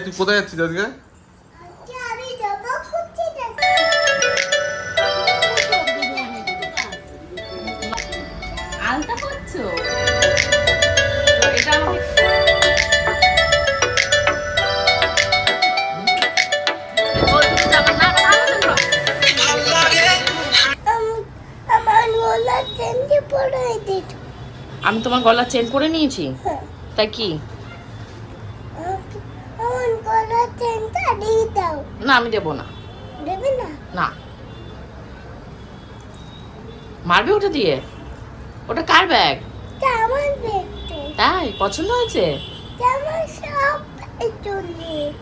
তুই কোথায় যাচ্ছিস আজকে। আলতা করছ এটা আমাকে ও, তুমি যাবে না, না, ভালো তো করো। আম- আমার গলা চেঞ্জে আমি তোমার গলা চেন করে নিয়েছি হ্যাঁ। তাই কি আমার গলা চেনটা দিয়ে দাও না আমি দেবো না। না? মারবে ওটা দিয়ে? ওটা কার ব্যাগ তাই? পছন্দ হয়েছে?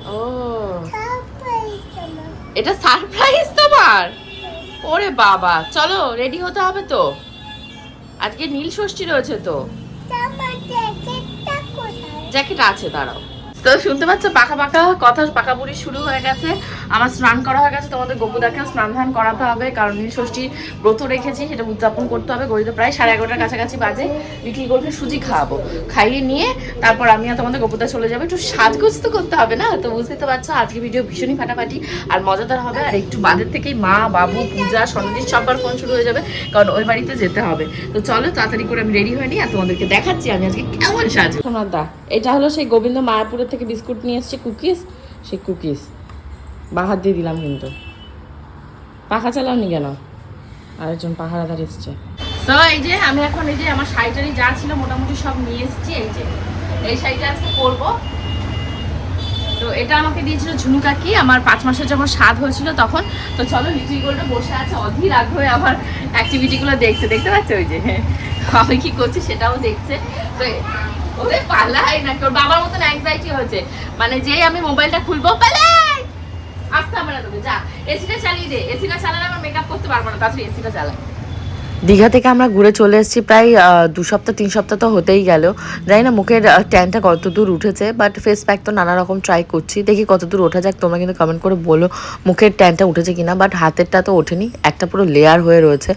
ও। এটা সারপ্রাইজ তোমার? ওরে বাবা। চলো রেডি হতে হবে তো। আজকে নীল ষষ্ঠী রয়েছে তো। জ্যাকেট আছে দাঁড়াও। তো শুনতে পাচ্ছ পাকা পাকা কথা পাকা বুড়ি শুরু হয়ে গেছে। আমার স্নান করা হয়ে গেছে, তোমাদের গপুদাকেও স্নান ধান করাতে হবে, কারণ ষষ্ঠী ব্রত রেখেছি, সেটা উদযাপন করতে হবে, গড়িতে প্রায় সাড়ে এগারোটার কাছাকাছি বাজে। বিক্রি করবে সুজি খাওয়াবো। খাইয়ে নিয়ে তারপর আমি আর তোমাদের গপুদা চলে যাব। একটু সাজগোজ তো করতে হবে না? তো বুঝতে তো পারছ, আজকে ভিডিও ভীষণই ফাটাফাটি, আর মজাদার হবে, আর একটু বাদের থেকেই মা, বাবু, পূজা সন্ধ্যা সবার ফোন শুরু হয়ে যাবে, কারণ ওই বাড়িতে যেতে হবে। তো চলো, তাড়াতাড়ি করে আমি রেডি হয়ে নিই, আর তোমাদেরকে দেখাচ্ছি আমি আজকে কেমন সোনার দা এটা হলো সেই গোবিন্দ মায়াপুরের থেকে বিস্কুট নিয়ে এসছে কুকিজ, সেই কুকিজ। বাহার দিয়ে দিলাম কিন্তু। পাখা চালাওনি কেন? আরেকজন পাহারাদার এসছে। তো এই যে আমি এখন এই যে আমার শাড়িটারি যা ছিল মোটামুটি সব নিয়ে এসেছি, এই যে এই শাড়িটা আজকে পরবো। তো এটা আমাকে দিয়েছিল ঝুনু কাকি, আমার পাঁচ মাসের যখন স্বাদ হয়েছিল তখন। তো চলো লিটিল গোল্ডে বসে আছে, অধীর আগ্রহে আমার অ্যাক্টিভিটিগুলো দেখছে। দেখতে পাচ্ছ ওই যে? আমি কি করছি সেটাও দেখছে। তো ওরে পালাই না, তোর বাবার মতন অ্যাংজাইটি হয়েছে। মানে যেই আমি মোবাইলটা খুলবো, পালাই! আসতে হবে না তোকে যা এসিটা চালিয়ে দে এসিটা চালালে আমার মেকআপ করতে পারব না তাছাড়া এসিটা চালা। দীঘা থেকে আমরা ঘুরে চলে এসেছি প্রায় দু সপ্তাহ, তিন সপ্তাহ তো হতেই গেল। জানি না মুখের ট্যানটা কত দূর উঠেছে বাট ফেস প্যাক তো নানা রকম ট্রাই করছি। দেখি কত দূর ওঠা যাক, তোমরা কিন্তু কমেন্ট করে বলো মুখের ট্যানটা উঠেছে কিনা বাট হাতেরটা তো ওঠেনি, একটা পুরো লেয়ার হয়ে রয়েছে।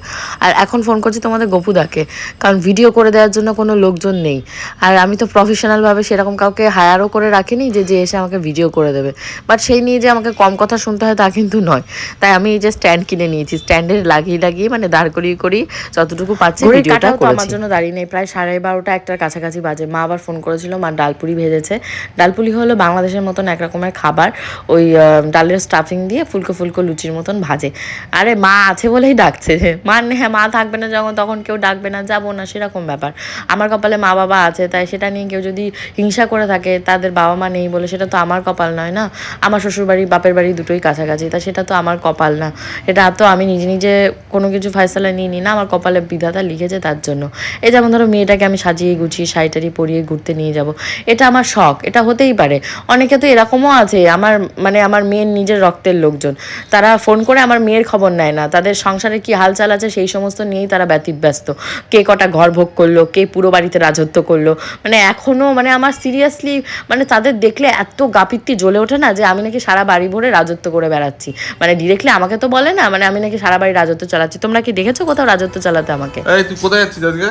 আর এখন ফোন করছি তোমাদের গপুদাকে, কারণ ভিডিও করে দেওয়ার জন্য কোনো লোকজন নেই। আর আমি তো প্রফেশনালভাবে সেরকম কাউকে হায়ারও করে রাখিনি যে যে এসে আমাকে ভিডিও করে দেবে। বাট সেই নিয়ে যে আমাকে কম কথা শুনতে হয় তা কিন্তু নয়। তাই আমি এই যে স্ট্যান্ড কিনে নিয়েছি স্ট্যান্ডে লাগিয়ে লাগিয়ে মানে দাঁড় করিয়ে করি যতটুকু পাচ্ছি ভিডিওটা তো আমার জন্য দাঁড়িয়ে নেই। প্রায় সাড়ে বারোটা একটার কাছাকাছি বাজে। মা আবার ফোন করেছিল মা ডালপুরি ভেজেছে। ডালপুরি হলো বাংলাদেশের মতন এক রকমের খাবার। ওই ডালের স্টাফিং দিয়ে ফুলকো ফুলকো লুচির মতন ভাজে। আরে মা আছে বলেই ডাকছে। মা নে- হ্যাঁ মা থাকবে না যখন তখন কেউ ডাকবে না যাব না সেরকম ব্যাপার। আমার কপালে মা বাবা আছে তাই সেটা নিয়ে কেউ যদি হিংসা করে থাকে তাদের বাবা মা নেই বলে সেটা তো আমার কপাল নয় না? আমার শ্বশুর বাড়ি বাপের বাড়ি দুটোই কাছাকাছি তা সেটা তো আমার কপাল না। এটা তো আমি নিজে নিজে কোনো কিছু ফয়সালা নিয়ে নিই না আমার কপালে বিধাতা লিখেছে তার জন্য। এই যেমন ধরো মেয়েটাকে আমি সাজিয়ে গুছিয়ে শাড়ি টাড়ি পরিয়ে ঘুরতে নিয়ে যাব। এটা আমার শখ, এটা হতেই পারে। অনেকে তো এরকমও আছে, আমার মানে আমার মেয়ের নিজের রক্তের লোকজন। তারা ফোন করে আমার মেয়ের খবর নেয় না। তাদের সংসারে কি হালচাল আছে সেই সমস্ত নিয়েই তারা ব্যতিব্যস্ত। কে কটা ঘর ভোগ করল, কে পুরো বাড়িতে রাজত্ব করল। মানে এখনও মানে আমার সিরিয়াসলি মানে তাদের দেখলে এত গাপিত্তি জ্বলে ওঠে না যে আমি নাকি সারা বাড়ি ভরে রাজত্ব করে বেড়াচ্ছি। মানে ডিরেক্টলি আমাকে তো বলে না মানে আমি নাকি সারা বাড়ি রাজত্ব চালাচ্ছি। তোমরা কি দেখেছ কোথাও রাজত্ব চালাতে আমাকে। এই তুই কোথায় যাচ্ছিস আজকে?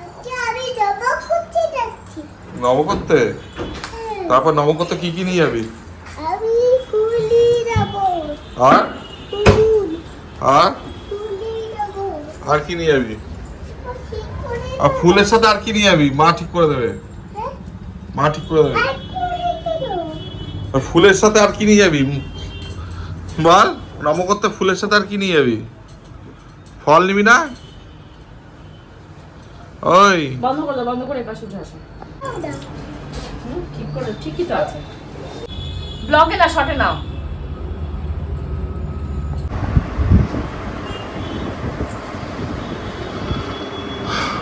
আজকে আমি যাব কুচি দেখতে। নবকর্তে তারপর নবকর্তে কি কি নিয়ে যাবি? আমি কুলি যাব। আর? আর? কুলি যাব। আর কি নিয়ে যাবি? আর ফুলের সাথে আর কি নিয়ে যাবি? মা ঠিক করে দেবে। হ্যাঁ? মা ঠিক করে দেবে। ফুলের সাথে আর কি নিয়ে যাবি? বল নবকর্তে ফুলের সাথে আর কি নিয়ে যাবি? ফল নিবি না? ওই। বন্ধ করে বন্ধ করে এপাশে উঠে আসো। ঠিক করে ঠিকই তো আছে। ব্লগে না শটে নাও।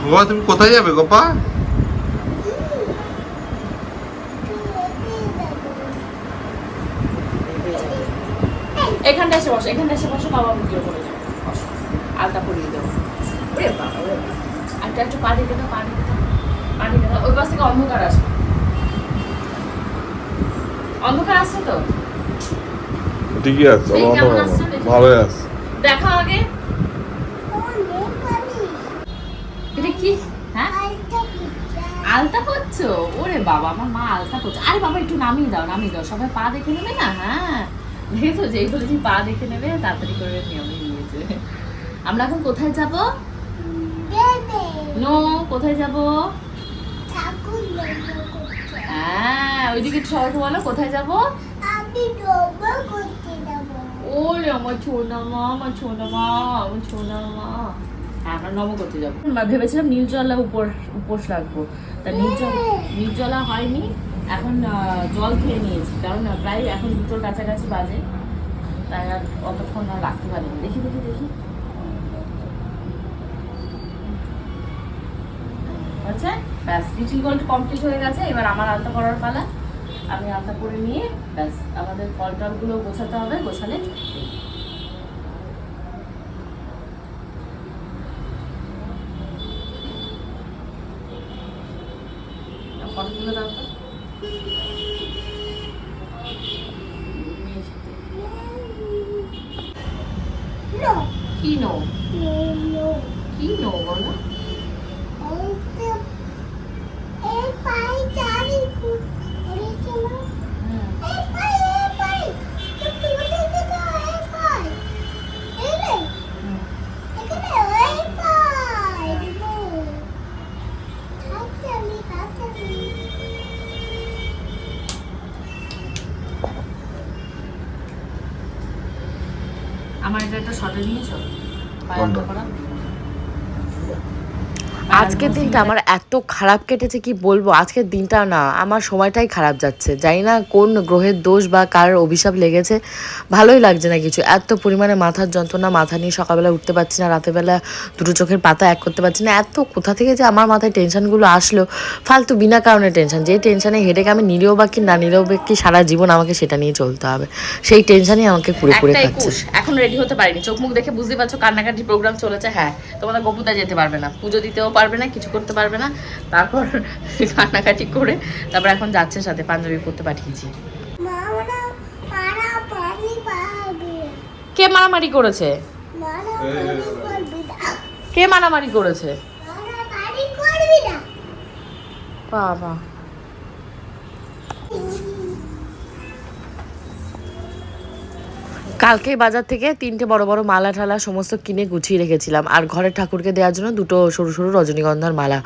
গোপা তুমি কোথায় যাবে গোপা? এখানটা এসে বসো এখানটা এসে বসো বাবা ভিডিও করে আলতা পরিয়ে দেবো। ওরে বাবা ওরে বাবা। একটা একটু পা দিতে দাও পা দিতে দাও পা দিতে দাও ওই পাশ থেকে অন্ধকার আসবে। অন্ধকার আসছে তো? ঠিকই আছে দেখি? ভালোই আছে। দেখা আগে। এটা কি? হ্যাঁ? আলতা করছ ওরে বাবা আমার মা আলতা করছ আরে বাবা একটু নামিয়ে দাও নামিয়ে দাও। সবাই পা দেখে নেবে না? হ্যাঁ। দেখেছ যেই বলেছি পা দেখে নেবে তাড়াতাড়ি করে নিয়মে নিয়েছে আমরা এখন কোথায় যাব? নো কোথায় যাব? হ্যাঁ ওইদিকে সবাইকে বলো কোথায় যাব? ওরে আমার ছোনা মা আমার ছোনা মা আমার ছোনা মা। হ্যাঁ আমরা নম করতে যাব। ভেবেছিলাম নির্জলা উপর উপোস রাখব। তা নির্জল নির্জলা হয়নি। এখন জল খেয়ে নিয়েছি। কারণ প্রায় এখন দুটোর কাছাকাছি বাজে। তাই আর অতক্ষণ আর রাখতে পারিনি। দেখি দেখি দেখি। হচ্ছে। ব্যাস লিটিল গোল্ড কমপ্লিট হয়ে গেছে। এবার আমার আলতা করার পালা। আমি আলতা করে নিয়ে ব্যাস আমাদের ফল টলগুলো গোছাতে হবে গোছালে ফলগুলো দাও তো। কি নো? কি নো বলো এইটা এই পাই চারি করে চলো এই পাই এই পাই তুমি দেখতে তো এই পাই এই রে এখানে এই পাই দেবো থাকতে আমি থাকতে আমি আমার এটা একটা শর্টে নিয়েছো পায়ে করা? আজকের দিনটা আমার এত খারাপ কেটেছে কি বলব? আজকের দিনটা না আমার সময়টাই খারাপ যাচ্ছে। জানি না কোন গ্রহের দোষ বা কার অভিশাপ লেগেছে। ভালোই লাগছে না কিছু। এত পরিমাণে মাথার যন্ত্রণা মাথা নিয়ে সকালবেলা উঠতে পারছি না রাতেরবেলা দুটো চোখের পাতা এক করতে পারছি না। এত কোথা থেকে যে আমার মাথায় টেনশনগুলো আসলো? ফালতু বিনা কারণে টেনশন। যেই টেনশনে হেডেক আমি নিলেও বা কি না নিলেও কি সারা জীবন আমাকে সেটা নিয়ে চলতে হবে। সেই টেনশনই আমাকে পুরো পুরো খাচ্ছে। এখন রেডি হতে পারিনি। চোখ মুখ দেখে বুঝতে পারছ কান্নাকাটি প্রোগ্রাম চলেছে? হ্যাঁ তোমাদের গপুদা যেতে পারবে না। পুজো দিতেও পারবে না, কিছু করতে পারবে না। তারপর কান্নাকাটি করে তারপর এখন যাচ্ছে সাথে, পাঞ্জাবি পরতে পাঠিয়েছি। কে মারামারি করেছে? কে মারামারি করেছে? বাবা। কালকে বাজার থেকে তিনটে বড় বড় মালা ঠালা সমস্ত কিনে গুছিয়ে রেখেছিলাম। আর ঘরের ঠাকুরকে দেওয়ার জন্য দুটো সরু সরু রজনীগন্ধার মালা।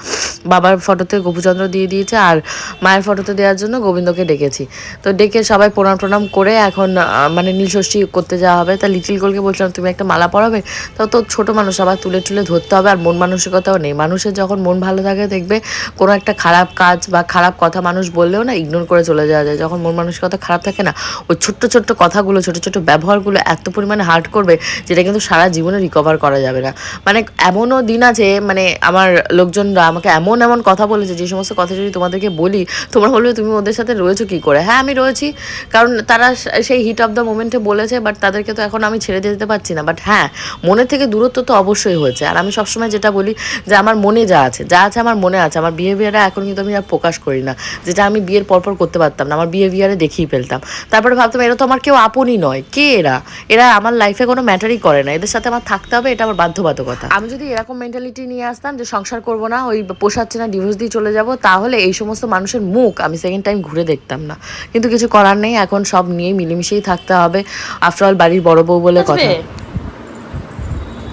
বাবার ফটোতে গোপুচন্দ্র দিয়ে দিয়েছে আর মায়ের ফটোতে দেওয়ার জন্য গোবিন্দকে ডেকেছি। তো ডেকে সবাই প্রণাম প্রণাম করে এখন মানে নীলষষ্ঠী করতে যাওয়া হবে। তা লিটিল গোলকে বলছিলাম, তুমি একটা মালা পরাবে? তো তো ছোটো মানুষ আবার তুলে তুলে ধরতে হবে। আর মন মানসিকতাও নেই। মানুষের যখন মন ভালো থাকে, দেখবে কোনো একটা খারাপ কাজ বা খারাপ কথা মানুষ বললেও না ইগনোর করে চলে যাওয়া যায়। যখন মন মানসিকতা খারাপ থাকে না, ওই ছোট্ট ছোট্ট কথাগুলো, ছোট ছোট ব্যবহারগুলো এত পরিমাণে হার্ট করবে, যেটা কিন্তু সারা জীবনে রিকভার করা যাবে না। মানে এমনও দিন আছে মানে আমার লোকজনরা আমাকে এমন এমন এমন কথা বলেছে, যে সমস্ত কথা যদি তোমাদেরকে বলি, তোমরা বলবে তুমি ওদের সাথে রয়েছো কি করে? হ্যাঁ আমি রয়েছি। কারণ তারা সেই হিট অফ দ্য মোমেন্টে বলেছে বাট তাদেরকে তো এখন আমি ছেড়ে দিতে পারছি না। বাট হ্যাঁ মনের থেকে দূরত্ব তো অবশ্যই হয়েছে। আর আমি সবসময় যেটা বলি, যে আমার মনে যা আছে যা আছে আমার মনে আছে। আমার বিহেভিয়ারে এখন কিন্তু আমি আর প্রকাশ করি না, যেটা আমি বিয়ের পরপর করতে পারতাম না, আমার বিহেভিয়ারে দেখেই ফেলতাম। তারপরে ভাবতাম, এরা তো আমার কেউ আপনই নয়। কে এরা? এরা আমার লাইফে কোনো ম্যাটারই করে না। এদের সাথে আমার থাকতে হবে, এটা আমার বাধ্যবাধকতা। আমি যদি এরকম মেন্টালিটি নিয়ে আসতাম, যে সংসার করব না, ওই পোষাচ্ছে না ডিভোর্স দিয়ে চলে যাব তাহলে এই সমস্ত মানুষের মুখ আমি সেকেন্ড টাইম ঘুরে দেখতাম না। কিন্তু কিছু করার নেই এখন সব নিয়ে মিলেমিশেই থাকতে হবে। আফটার অল বাড়ির বড় বউ বলে কথা।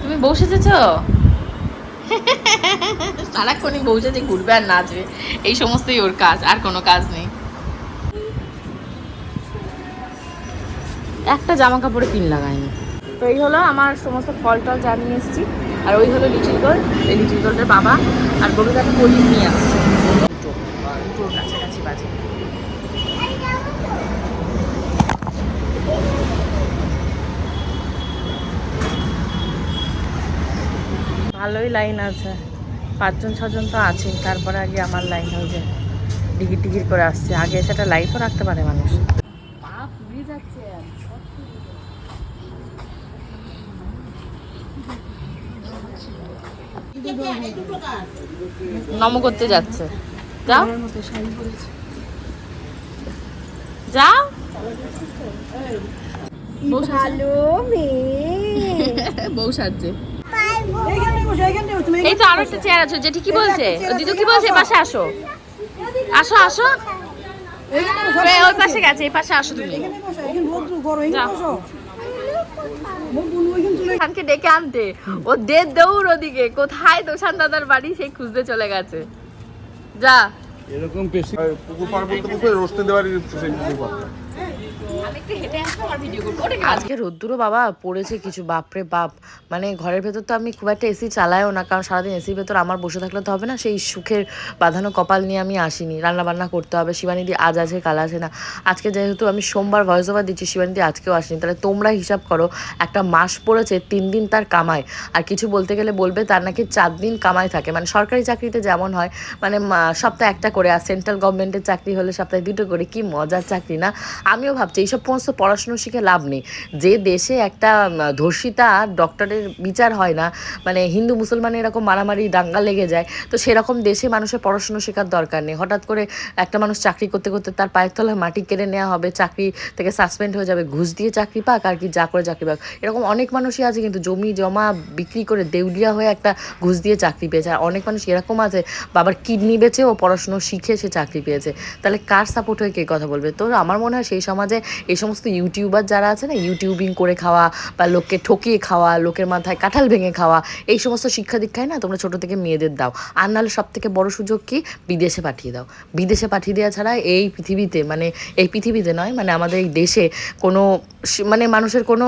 তুমি বউ সেজেছো? সারাক্ষণই বউ সেজে ঘুরবে আর নাচবে। এই সমস্তই ওর কাজ আর কোনো কাজ নেই। একটা জামা কাপড়ে পিন লাগায়নি তো এই হলো আমার সমস্ত ফল টল জানিয়ে এসেছি। আর ওই হলো লিটিল গোল্ড এই লিটিল গোল্ডের বাবা আর গরুটাকে প্রদীপ নিয়ে আসছে। কাছাকাছি বাজে। ভালোই লাইন আছে। পাঁচজন, ছজন তো আছেই, তারপরে আগে আমার লাইন হয়ে যায়। টিকিট টিকিট করে আসছে। আগে সেটা লাইটও রাখতে পারে মানুষ। পা যাচ্ছে নম করতে যাচ্ছে। যাও। যাও। ভালো মেয়ে। বউ সাজছে। এই তো আরও একটা চেয়ার আছে যেটি কি বলছে। দিদু কি বলছে? পাশে আসো। আসো আসো। ওই পাশে গেছে এই পাশে আসো তুমি। খানকে ডেকে আনতে। ও দে দৌড় ওদিকে। কোথায় দোষান দাদার বাড়ি? সেই খুঁজতে চলে গেছে। যা। এরকম পেশি পুকুর পার বলতে পুকুর রোস্টে দেওয়ার সেই পুকুর আজকে রোদ্দুরও বাবা, পড়েছে কিছু, বাপরে বাপ। মানে ঘরের ভেতর তো আমি খুব একটা এসি চালাইও না, কারণ সারাদিন এসির ভেতর আমার বসে থাকলে তো হবে না, সেই সুখের বাঁধানো কপাল নিয়ে আমি আসিনি। রান্না বান্না করতে হবে, শিবানীদি আজ আছে কাল আছে না। আজকে যেহেতু আমি সোমবার ভয়েস ওভার দিচ্ছি, শিবানীদি আজকেও আসেনি। তাহলে তোমরা হিসাব করো, একটা মাস পড়েছে, তিন দিন তার কামায়। আর কিছু বলতে গেলে বলবে, তার নাকি চার দিন কামায় থাকে। মানে সরকারি চাকরিতে যেমন হয় মানে সপ্তাহে একটা করে, আর সেন্ট্রাল গভর্নমেন্টের চাকরি হলে সপ্তাহে দুটো করে, কি মজার চাকরি না? আমিও ভাবছি, এইসব সমস্ত পড়াশুনো শিখে লাভ নেই। যে দেশে একটা ধর্ষিতা ডক্টরের বিচার হয় না মানে হিন্দু মুসলমানের এরকম মারামারি দাঙ্গা লেগে যায়, তো সেরকম দেশে মানুষের পড়াশুনো শেখার দরকার নেই। হঠাৎ করে একটা মানুষ চাকরি করতে করতে তার পায়ের তলায় মাটি কেড়ে নেওয়া হবে, চাকরি থেকে সাসপেন্ড হয়ে যাবে, ঘুষ দিয়ে চাকরি পাক আর কি যা করে চাকরি পাক। এরকম অনেক মানুষই আছে কিন্তু জমি জমা বিক্রি করে দেউলিয়া হয়ে একটা ঘুষ দিয়ে চাকরি পেয়েছে। আর অনেক মানুষ এরকম আছে, বাবার কিডনি বেচে ও পড়াশুনো শিখে সে চাকরি পেয়েছে। তাহলে কার সাপোর্ট হয়ে কে কথা বলবে? তো আমার মনে হয় সেই সমাজে এই সমস্ত ইউটিউবার যারা আছে না ইউটিউবিং করে খাওয়া বা লোককে ঠকিয়ে খাওয়া, লোকের মাথায় কাঁঠাল ভেঙে খাওয়া, এই সমস্ত শিক্ষা দীক্ষায় না তোমরা ছোট থেকে মেয়েদের দাও। আর নাহলে সব থেকে বড় সুযোগ কি? বিদেশে পাঠিয়ে দাও। বিদেশে পাঠিয়ে দেওয়া ছাড়া এই পৃথিবীতে মানে এই পৃথিবীতে নয় মানে আমাদের এই দেশে কোনো মানে মানুষের কোনো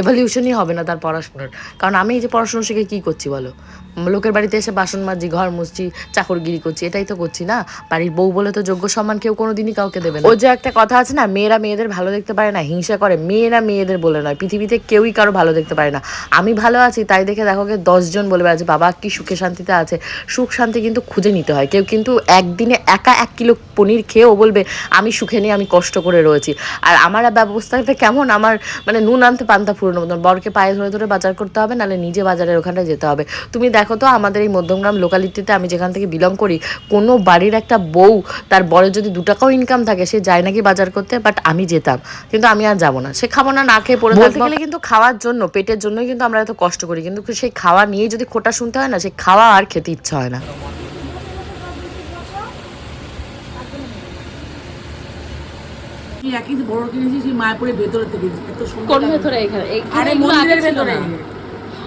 এভলিউশনই হবে না তার পড়াশোনার। কারণ আমি এই যে পড়াশোনা শিখে কী করছি বলো? লোকের বাড়িতে এসে বাসন মাজছি ঘর মুছছি, চাকরগিরি করছি, এটাই তো করছি না। বাড়ির বউ বলে তো যোগ্য সম্মান কেউ কোনোদিনই কাউকে দেবে না। ও যে একটা কথা আছে না, মেয়েরা মেয়েদের ভালো দেখতে পারে না, হিংসা করে। মেয়েরা মেয়েদের বলে নয়, পৃথিবীতে কেউই কারও ভালো দেখতে পারে না। আমি ভালো আছি, তাই দেখে দেখো কে দশজন বলে বেড়াচ্ছে। বাবা কি সুখে শান্তিতে আছে। সুখ শান্তি কিন্তু খুঁজে নিতে হয়। কেউ কিন্তু একদিনে একা এক কিলো পনির খেয়েও বলবে, আমি সুখে নিয়ে আমি কষ্ট করে রয়েছি। আর আমার ব্যবস্থাটা কেমন? আমার মানে নুন আনতে পান্তা ফুরোনো মতন। বরকে পায়ে ধরে ধরে বাজার করতে হবে, নাহলে নিজে বাজারের ওখানটায় যেতে হবে। তুমি দেখো তো আমাদের এই মধ্যমগ্রাম লোকালিটিতে আমি যেখান থেকে বিলং করি কোনো বাড়ির একটা বউ তার বরের যদি দু টাকাও ইনকাম থাকে সে যায় নাকি বাজার করতে বাট আমি যেতাম। কিন্তু আমি আর যাব না। সে খাব না না খেয়ে পড়ে বলতে গেলে কিন্তু খাওয়ার জন্য পেটের জন্যই কিন্তু আমরা এত কষ্ট করি। কিন্তু সেই খাওয়া নিয়ে যদি খোটা শুনতে হয় না সেই খাওয়া আর খেতে ইচ্ছা হয় না। একই বড় কিনেছি সেই মায়াপুরের ভেতরে থেকে। এত সুন্দর কোন ভেতরে এখানে? আরে এখানে মন্দিরের ভেতরে। না।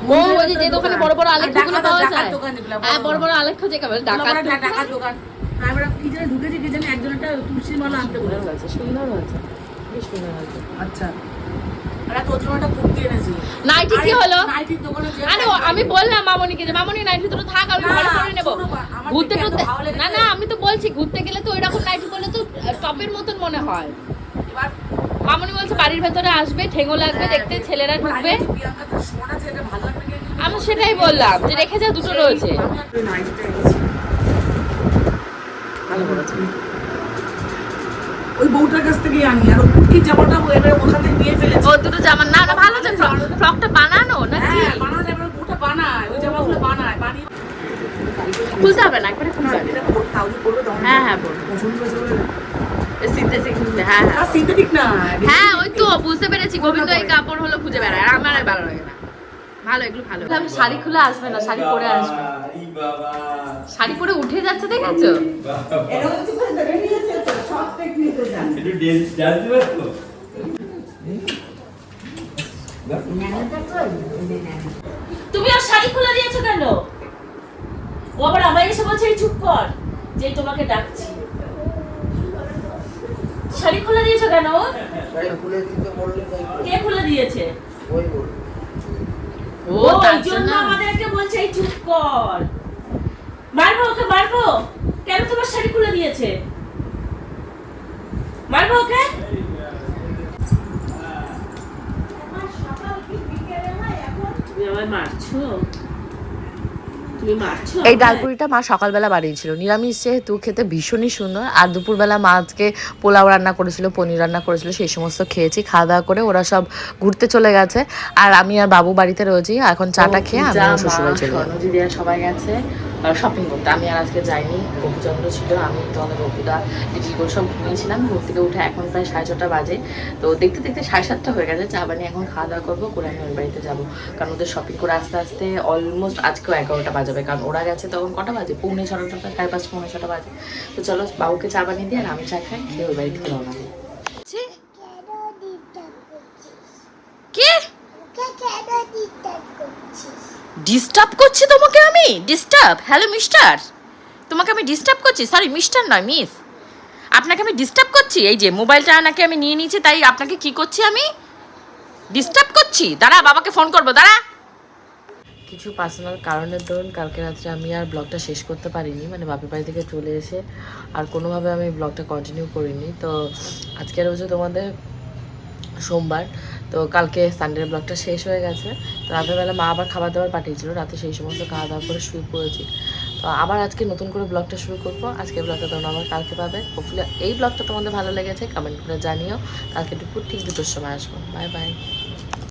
ও ওই যে দোকানে বড় বড় আলেখ্যগুলো পাওয়া যায়? হ্যাঁ বড় বড়। আলেখ্য যে কেবল ডাকাত আমরা ডা- টাকার দোকান। আমরা কি জানি ঢুকেছি কি জানি একজন একটা তুলসী মালা আনতে বলে। হয়েছে সুন্দর হয়েছে বেশ সুন্দর হয়েছে। আচ্ছা। নাইটি কি হলো? আরে আমি বললাম মামনিকে যে মামনি নাইটি দুটো থাক আমি না, ভালো করে নেব। ছোট ঘুরতে লেগেছে। না না আমি তো বলছি ঘুরতে গেলে তো ওইরকম নাইটি পরলে তো টপের মতন মনে হয়। মামনি বলছে বাড়ির ভেতরে আসবে ঠেঙ্গো লাগবে দেখতে ছেলেরা ঢুকবে। আমি সেটাই বললাম যে রেখে যা দুটো রয়েছে। ভালো। ওই বউটার কাছ থেকেই আনি আর কি জামাটা ওখান থেকে নিয়ে ফেলেছি। ও দুটো জামা না না ভালো যে ফ্রকটা বানানো নাকি? হ্যাঁ বানানো এবার বউটা বানায় ওই জামাগুলো বানায় বানিয়ে খুলতে হবে না একবারে খুলতে হবে। হ্যাঁ হ্যাঁ বল পছন্দ হয়েছে সিনথেটিক হ্যাঁ হ্যাঁ। না হ্যাঁ ওই তো বুঝতে পেরেছি। গোবিন্দ এই কাপড় হলো খুঁজে বেড়ায় আর আমার আর ভালো লাগে না। ভালো এগুলো ভালো। আমি শাড়ি খুলে আসবে না? শাড়ি পরে আসবে। শাড়ি পরে উঠে যাচ্ছে দেখেছ? তুমি আর শাড়ি খুলে দিয়েছ কেন? ও আবার আমায় এসে বলছে এই চুপ কর যে তোমাকে ডাকছি। শাড়ি খুলে দিয়েছ কেন? কে খুলে দিয়েছে? ও ও তার জন্য আমাদেরকে বলছে এই চুপ কর। মারবো ওকে মারবো কেন তোমার শাড়ি খুলে দিয়েছে? মারবো ওকে? তুমি আমায় মারছো? এই? ডালপুরিটা মা সকালবেলা বানিয়েছিল। নিরামিষ যেহেতু খেতে ভীষণই সুন্দর। আর দুপুরবেলা মা আজকে পোলাও রান্না করেছিল পনির রান্না করেছিল সেই সমস্ত খেয়েছি। খাওয়া দাওয়া করে ওরা সব ঘুরতে চলে গেছে। আর আমি আর বাবু বাড়িতে রয়েছি। এখন চাটা খেয়ে আমি শ্বশুরে চলে সবাই গেছে। শপিং করতে। আমি আর আজকে যাইনি, গোপুচন্দ্র ছিল, আমি, তোমাদের গোপুদা ডিটি করে সব ঘুমিয়েছিলাম, ঘুম থেকে উঠে এখন প্রায় সাড়ে ছটা বাজে। তো দেখতে দেখতে সাড়ে সাতটা হয়ে গেছে, চা বানিয়ে এখন খাওয়া দাওয়া করব, করে আমি ওই বাড়িতে যাব। কারণ ওদের শপিং করে আস্তে আস্তে অলমোস্ট আজকেও এগারোটা বাজাবে, কারণ ওরা গেছে তখন কটা বাজে? পৌনে ছটা, সাড়ে পাঁচ, পৌনে ছটা বাজে। তো চলো বাবুকে চা বানিয়ে দিয়ে আর আমি চা খাই, খেয়ে ওই বাড়ি থেকে রওনা দিই কেন কে ডিস্টার্ব করছিস ওকে কেন ডিস্টার্ব করছিস ডিস্টার্ব করছি তোমাকে আমি? ডিস্টার্ব হ্যালো মিস্টার তোমাকে আমি ডিস্টার্ব করছি? সরি মিস্টার নয় মিস আপনাকে আমি ডিস্টার্ব করছি? এই যে মোবাইলটা নাকি আমি নিয়ে নিয়েছি, তাই আপনাকে কি করছি আমি? ডিস্টার্ব করছি? দাঁড়া, বাবাকে ফোন করব, দাঁড়া। কিছু পার্সোনাল কারণের দরুন কালকে রাত্রে আমি আর ব্লগটা শেষ করতে পারিনি মানে বাপের বাড়ি থেকে চলে এসে আর কোনোভাবে আমি ব্লগটা কন্টিনিউ করিনি। তো আজকের হচ্ছে তোমাদের সোমবার তো কালকে সানডের ব্লগটা শেষ হয়ে গেছে। তো রাতের বেলা মা আবার খাবার দাবার পাঠিয়েছিল। রাতে সেই সমস্ত খাওয়া দাওয়া করে শুয়ে পড়েছি। তো আবার আজকে নতুন করে ব্লগটা শুরু করব। আজকে ব্লগটা তোমরা আবার কালকে পাবে। হোপফুলি এই ব্লগটা তোমাদের ভালো লেগেছে কমেন্ট করে জানিও। কালকে দুপুর ঠিক দুটোর সময় আসব। Bye bye